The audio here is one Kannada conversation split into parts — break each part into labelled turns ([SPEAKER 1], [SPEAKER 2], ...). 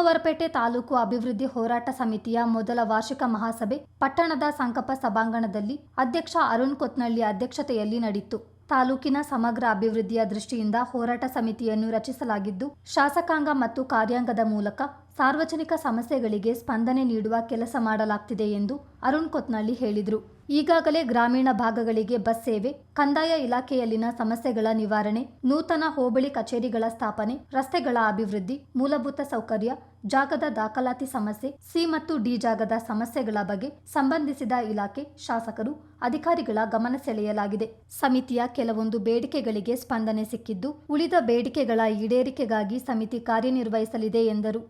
[SPEAKER 1] ಸೋಮವಾರಪೇಟೆ ತಾಲೂಕು ಅಭಿವೃದ್ಧಿ ಹೋರಾಟ ಸಮಿತಿಯ ಮೊದಲ ವಾರ್ಷಿಕ ಮಹಾಸಭೆ ಪಟ್ಟಣದ ಸಂಕಪ್ಪ ಸಭಾಂಗಣದಲ್ಲಿ ಅಧ್ಯಕ್ಷ ಅರುಣ್ ಕೊತ್ನಳ್ಳಿ ಅಧ್ಯಕ್ಷತೆಯಲ್ಲಿ ನಡೆಯಿತು. ತಾಲೂಕಿನ ಸಮಗ್ರ ಅಭಿವೃದ್ಧಿಯ ದೃಷ್ಟಿಯಿಂದ ಹೋರಾಟ ಸಮಿತಿಯನ್ನು ರಚಿಸಲಾಗಿದ್ದು, ಶಾಸಕಾಂಗ ಮತ್ತು ಕಾರ್ಯಾಂಗದ ಮೂಲಕ ಸಾರ್ವಜನಿಕ ಸಮಸ್ಯೆಗಳಿಗೆ ಸ್ಪಂದನೆ ನೀಡುವ ಕೆಲಸ ಮಾಡಲಾಗ್ತಿದೆ ಎಂದು ಅರುಣ್ ಕೊತ್ನಳ್ಳಿ ಹೇಳಿದರು. ಈಗಾಗಲೇ ಗ್ರಾಮೀಣ ಭಾಗಗಳಿಗೆ ಬಸ್ ಸೇವೆ, ಕಂದಾಯ ಇಲಾಖೆಯಲ್ಲಿನ ಸಮಸ್ಯೆಗಳ ನಿವಾರಣೆ, ನೂತನ ಹೋಬಳಿ ಕಚೇರಿಗಳ ಸ್ಥಾಪನೆ, ರಸ್ತೆಗಳ ಅಭಿವೃದ್ಧಿ, ಮೂಲಭೂತ ಸೌಕರ್ಯ, ಜಾಗದ ದಾಖಲಾತಿ ಸಮಸ್ಯೆ, ಸಿ ಮತ್ತು ಡಿ ಜಾಗದ ಸಮಸ್ಯೆಗಳ ಬಗ್ಗೆ ಸಂಬಂಧಿಸಿದ ಇಲಾಖೆ ಶಾಸಕರು, ಅಧಿಕಾರಿಗಳ ಗಮನ ಸೆಳೆಯಲಾಗಿದೆ. ಸಮಿತಿಯ ಕೆಲವೊಂದು ಬೇಡಿಕೆಗಳಿಗೆ ಸ್ಪಂದನೆ ಸಿಕ್ಕಿದ್ದು, ಉಳಿದ ಬೇಡಿಕೆಗಳ ಈಡೇರಿಕೆಗಾಗಿ ಸಮಿತಿ ಕಾರ್ಯನಿರ್ವಹಿಸಲಿದೆ ಎಂದರು.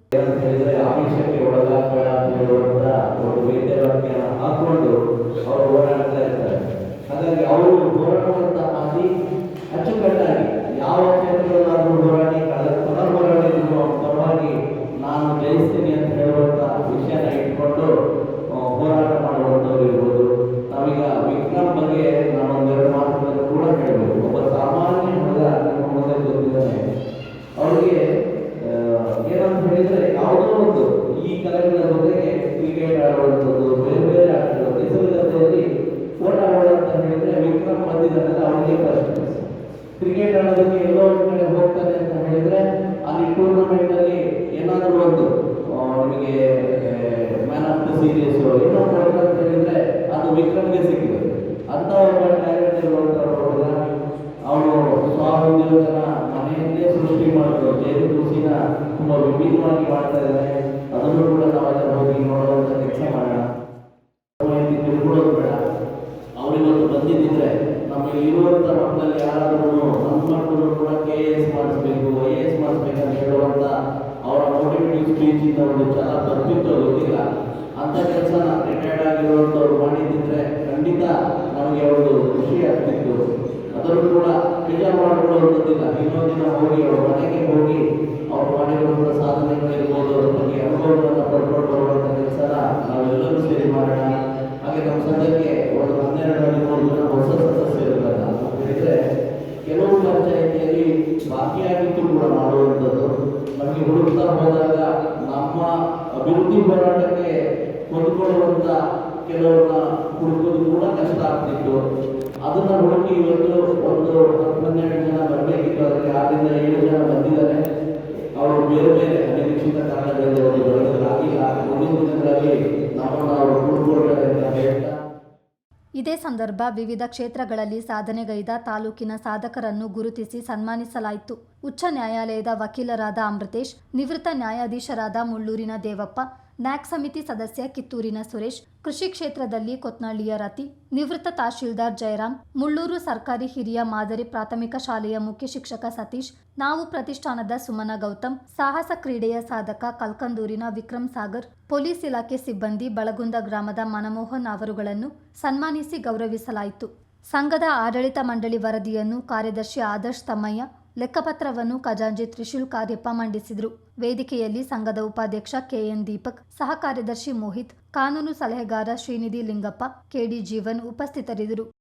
[SPEAKER 2] ಹಾಕೊಂಡು ಅವರು ಹೋರಾಡ್ತಾ ಇರ್ತಾರೆ ಹಾಗಾಗಿ ಅವರು ಹೋರಾಡುವಂತ ಮಾತಿ ಅಚ್ಚುಕಟ್ಟಾಗಿ ಯಾವ ಕ್ಷೇತ್ರದಲ್ಲಾದ್ರೂ ಹೋರಾಡಿ, ಕಳೆದ ಪುನರ್ ಹೋರಾಡಿದ್ರು ಪರವಾಗಿ ನಾನು ಜಯಿಸ್ತೀನಿ ಅಂತ ಹೇಳುವಂತ ವಿಷಯನ ಇಟ್ಕೊಂಡು ಹೋರಾಟ ಮಾಡುವಂಥವ್ರು ಇರ್ಬೋದು. ನಾವೀಗ ವಿಕ್ರಮ್ ಬಗ್ಗೆ ನಾನು ಒಂದೆರಡು ಮಾತುಗಳನ್ನು ಕೂಡ ಹೇಳಬೇಕು. ಒಬ್ಬ ಸಾಮಾನ್ಯ ಹುಡುಗ ನಿಮ್ಮ ಮುಂದೆ ಗೊತ್ತಿದ್ದಾನೆ ಅವರಿಗೆ ಏನಂತ ಹೇಳಿದ್ರೆ ಯಾವುದೋ ಒಂದು ಈ ಕಲೆಗಳ ಜೊತೆಗೆ ಕ್ರಿಕೆಟ್ ಆಡುವಂಥದ್ದು, ಬೇರೆ ಕ್ರಿಕೆಟ್ ಎಲ್ಲೋ ಒಂದು ಕಡೆ ಹೋಗ್ತಾರೆ ಅಂತ ಹೇಳಿದ್ರೆ ಅಲ್ಲಿ ಟೂರ್ನಮೆಂಟ್ ಅಲ್ಲಿ ಏನಾದರೂ ಒಂದು ನಿಮಗೆ ಮ್ಯಾನ್ ಆಫ್ ದ ಸೀರೀಸ್ ಏನಾದರೂ ಅಂತ ಹೇಳಿದ್ರೆ ಅದು ವಿಕ್ರಮ್ಗೆ ಸಿಕ್ಕಿದೆ. ಅಂತ ಒಬ್ಬ ಟ್ಯಾಲೆಂಟ್ ಇರುವಂತ ಹುಡುಗ ಅವನು ಸ್ವಉದ್ಯೋಗನ ಮನೆಯಲ್ಲೇ ಸೃಷ್ಟಿ ಮಾಡೋದು ಜೇನು ಕೃಷಿನ ತುಂಬಾ ವಿಭಿನ್ನವಾಗಿ ಮಾಡ್ತಾ ಇದ್ದಾನೆ ಅದನ್ನು ಕೂಡ ನಾವೆಲ್ಲ ಹೋಗಿ ನೋಡುವಂತ ಇಂದ ಒಂದು ಬರ್ತಿತ್ತು ಗೊತ್ತಿಲ್ಲ. ಅಂತ ನಾನು ರಿಟೈರ್ಡ್ ಆಗಿರುವಂಥವ್ರು ಮಾಡಿದ್ದಿದ್ರೆ ಖಂಡಿತ ನಮಗೆ ಒಂದು ಖುಷಿ ಆಗ್ತಿತ್ತು. ಅದರೂ ಕೂಡ ನಿಜ ಮಾಡಿಕೊಳ್ಳುವಂಥದ್ದಿಲ್ಲ ಇನ್ನೊಂದು ದಿನ ಹೋಗಿ ಅವ್ರ ಮನೆಗೆ ಹೋಗಿ ಅವ್ರು ಮಾಡಿರುವಂಥ ಸಾಧನೆಗಳಿರ್ಬೋದು, ಅವ್ರ ಬಗ್ಗೆ ಅನುಭವಗಳನ್ನು ನಮ್ಮ ಅಭಿವೃದ್ಧಿ ಹೋರಾಟಕ್ಕೆ ಹೊಂದ್ಕೊಳ್ಳುವಂಥ ಕೆಲವನ್ನ ಹುಡುಕೋದು ಕೂಡ ಕಷ್ಟ ಆಗ್ತಿತ್ತು. ಅದನ್ನ ಹುಡುಕಿ ಇವತ್ತು ಒಂದು ಹನ್ನೆರಡು ಜನ ಬರಬೇಕಿತ್ತು, ಅದಕ್ಕೆ ಆರಿಂದ ಏಳು ಜನ ಬಂದಿದ್ದಾರೆ. ಅವರು ಬೇರೆ ಬೇರೆ ಅನಿರೀಕ್ಷಿತ ಕಾರಣಗಳಿಂದ ಒಂದು ಬರೋದಕ್ಕಾಗಿಲ್ಲ ಮುಂದಿನ ದಿನಗಳಲ್ಲಿ ನಮ್ಮನ್ನು ಅವರು ಹುಡುಕೊಳ್ತಾರೆ ಅಂತ ಹೇಳ್ತಾ
[SPEAKER 1] ಇದೇ ಸಂದರ್ಭ ವಿವಿಧ ಕ್ಷೇತ್ರಗಳಲ್ಲಿ ಸಾಧನೆಗೈದ ತಾಲೂಕಿನ ಸಾಧಕರನ್ನು ಗುರುತಿಸಿ ಸನ್ಮಾನಿಸಲಾಯಿತು. ಉಚ್ಚ ನ್ಯಾಯಾಲಯದ ವಕೀಲರಾದ ಅಮೃತೇಶ್, ನಿವೃತ್ತ ನ್ಯಾಯಾಧೀಶರಾದ ಮುಳ್ಳೂರಿನ ದೇವಪ್ಪ ನ್ಯಾಕ್ ಸಮಿತಿ ಸದಸ್ಯ ಕಿತ್ತೂರಿನ ಸುರೇಶ್, ಕೃಷಿ ಕ್ಷೇತ್ರದಲ್ಲಿ ಕೊತ್ನಳ್ಳಿಯ ರತಿ, ನಿವೃತ್ತ ತಹಶೀಲ್ದಾರ್ ಜಯರಾಮ್, ಮುಳ್ಳೂರು ಸರ್ಕಾರಿ ಹಿರಿಯ ಮಾದರಿ ಪ್ರಾಥಮಿಕ ಶಾಲೆಯ ಮುಖ್ಯ ಶಿಕ್ಷಕ ಸತೀಶ್, ನಾವು ಪ್ರತಿಷ್ಠಾನದ ಸುಮನ ಗೌತಮ್, ಸಾಹಸ ಕ್ರೀಡೆಯ ಸಾಧಕ ಕಲ್ಕಂದೂರಿನ ವಿಕ್ರಮ್ ಸಾಗರ್, ಪೊಲೀಸ್ ಇಲಾಖೆ ಸಿಬ್ಬಂದಿ ಬಳಗುಂದ ಗ್ರಾಮದ ಮನಮೋಹನ್ ಅವರುಗಳನ್ನು ಸನ್ಮಾನಿಸಿ ಗೌರವಿಸಲಾಯಿತು. ಸಂಘದ ಆಡಳಿತ ಮಂಡಳಿ ವರದಿಯನ್ನು ಕಾರ್ಯದರ್ಶಿ ಆದರ್ಶ್ ತಮ್ಮಯ್ಯ ಲೆಕ್ಕಪತ್ರವನ್ನು ಖಜಾಂಜಿ ತ್ರಿಶೂಲ್ ಕಾರ್ಯಪ್ಪ ಮಂಡಿಸಿದರು. ವೇದಿಕೆಯಲ್ಲಿ ಸಂಘದ ಉಪಾಧ್ಯಕ್ಷ ಕೆಎನ್ ದೀಪಕ್ ಸಹ ಕಾರ್ಯದರ್ಶಿ ಮೋಹಿತ್, ಕಾನೂನು ಸಲಹೆಗಾರ ಶ್ರೀನಿಧಿ ಲಿಂಗಪ್ಪ, ಕೆಡಿ ಜೀವನ್ ಉಪಸ್ಥಿತರಿದ್ದರು.